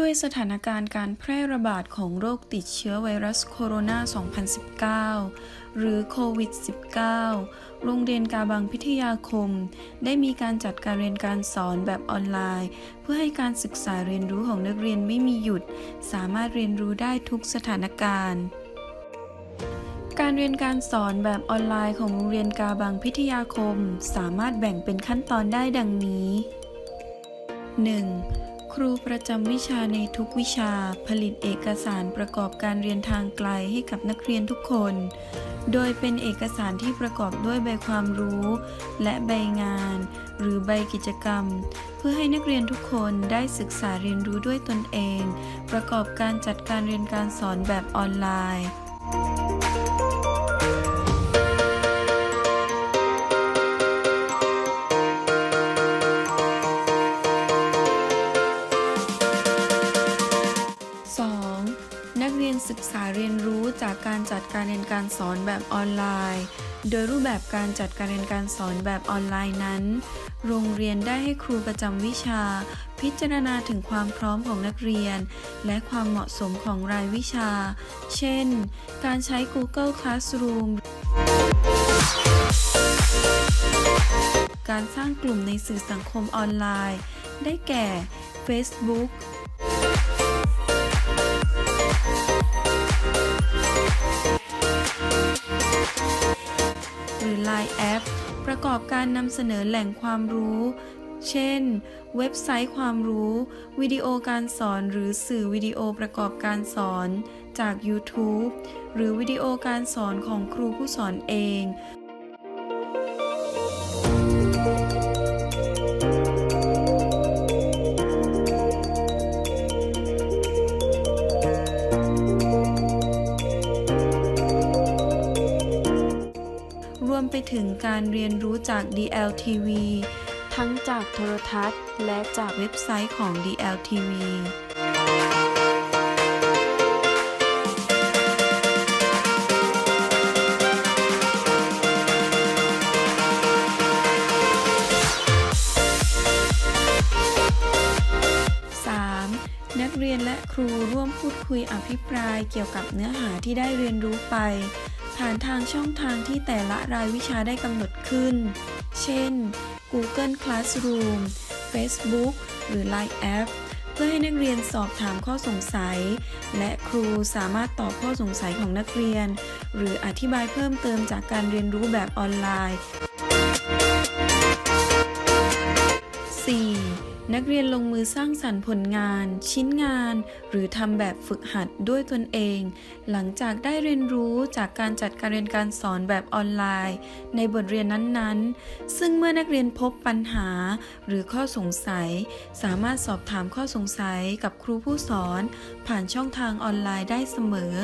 ด้วยสถานการณ์การแพร่ระบาดของโรคติดเชื้อไวรัสโคโรนา 2019 หรือโควิด -19 โรงเรียนกาบังพิทยาคม ได้มีการจัดการเรียนการสอนแบบออนไลน์ เพื่อให้การศึกษาเรียนรู้ของนักเรียนไม่มีหยุด สามารถเรียนรู้ได้ทุกสถานการณ์การเรียนการสอนแบบออนไลน์ของโรงเรียนกาบังพิทยาคม สามารถแบ่งเป็นขั้นตอนได้ดังนี้ 1. ครูประจำวิชาในทุกวิชาผลิตเอกสารประกอบการเรียนทางไกลให้กับนักเรียนทุกคน โดยเป็นเอกสารที่ประกอบด้วยใบความรู้ และใบงาน หรือใบกิจกรรม เพื่อให้นักเรียนทุกคนได้ศึกษาเรียนรู้ด้วยตนเอง ประกอบการจัดการเรียนการสอนแบบออนไลน์ ศึกษาเรียนรู้จากการจัดการเรียนการสอนแบบออนไลน์ โดยรูปแบบการจัดการเรียนการสอนแบบออนไลน์นั้น โรงเรียนได้ให้ครูประจำวิชา พิจารณาถึงความพร้อมของนักเรียน และความเหมาะสมของรายวิชา เช่น การใช้ Google Classroom การสร้างกลุ่มในสื่อสังคมออนไลน์ ได้แก่ Facebook – อบการนำเสนอแหล่งความรู้ เช่น เว็บไซต์ความรู้ วิดีโอการสอนหรือสื่อวิดีโอประกอบการสอนจาก YouTube หรือวิดีโอการสอนของครูผู้สอนเอง มไปถึงการเรียนรู้จาก DLTV ทั้งจากโทรทัศน์ และจากเว็บไซต์ของ DLTV นักเรียนและครูร่วมพูดคุยอภิปรายเกี่ยวกับเนื้อหาที่ได้เรียนรู้ไป ผ่านทางช่องทางที่แต่ละรายวิชาได้กำหนดขึ้น เช่น Google Classroom Facebook หรือ Line App เพื่อให้นักเรียนสอบถามข้อสงสัย และครูสามารถตอบข้อสงสัยของนักเรียน หรืออธิบายเพิ่มเติมจากการเรียนรู้แบบออนไลน์ 4. นักเรียนลงมือสร้างสรรค์ผลงาน ชิ้นงาน หรือทำแบบฝึกหัดด้วยตนเอง หลังจากได้เรียนรู้จากการจัดการเรียนการสอนแบบออนไลน์ ในบทเรียนนั้นๆ ซึ่งเมื่อนักเรียนพบปัญหาหรือข้อสงสัย สามารถสอบถามข้อสงสัยกับครูผู้สอน ผ่านช่องทางออนไลน์ได้เสมอ